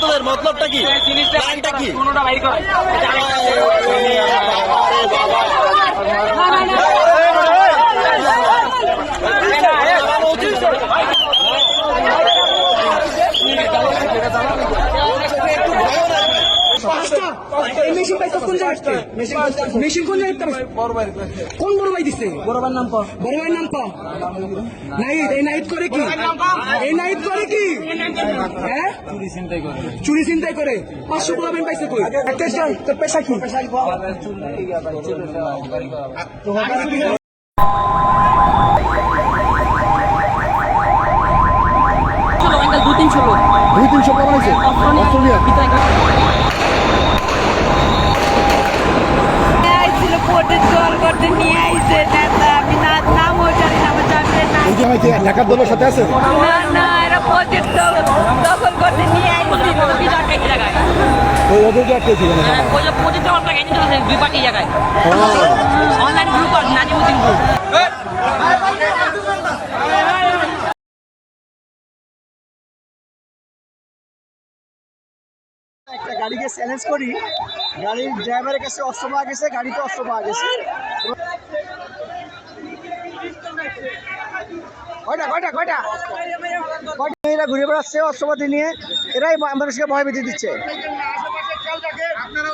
আপনাদের মতলবটা কি? প্ল্যানটা কি মেশিন পাইছো কোন? মেশিন বড় ভাই দিছে বড় ভাইয়ের নাম ক? বড় ভাইয়ের নাম ক নাইট এই নাইট করে কি? এই নাইট করে কি চুরি চিন্তাই করে। পাঁচশো পোলাবেন পাইছে কই? তোর পেশা কি? দু তিনশো দুই তিনশো অস্ট্রেলিয়া আমি ঢাকার দলের সাথে আছেন না না। দখল করতে নিয়ে জায়গায়। ওই ওদেরকে হ্যাঁ, ওই যে দুই পার্টি জায়গায়। অনলাইন গ্রুপ আছে নাজিমুদ্দিন গ্রুপ একটা গাড়িকে চ্যালেঞ্জ করি গাড়ির ড্রাইভারের কাছে অস্ত্র পাওয়া গেছে গাড়িতে অস্ত্র পাওয়া গেছে। কয়টা কয়টা কয়টা? মেয়েরা ঘুরে বেড়াচ্ছে অস্ত্রপাতি নিয়ে? এরাই মানুষকে ভয় ভীতি দিচ্ছে। আপনারা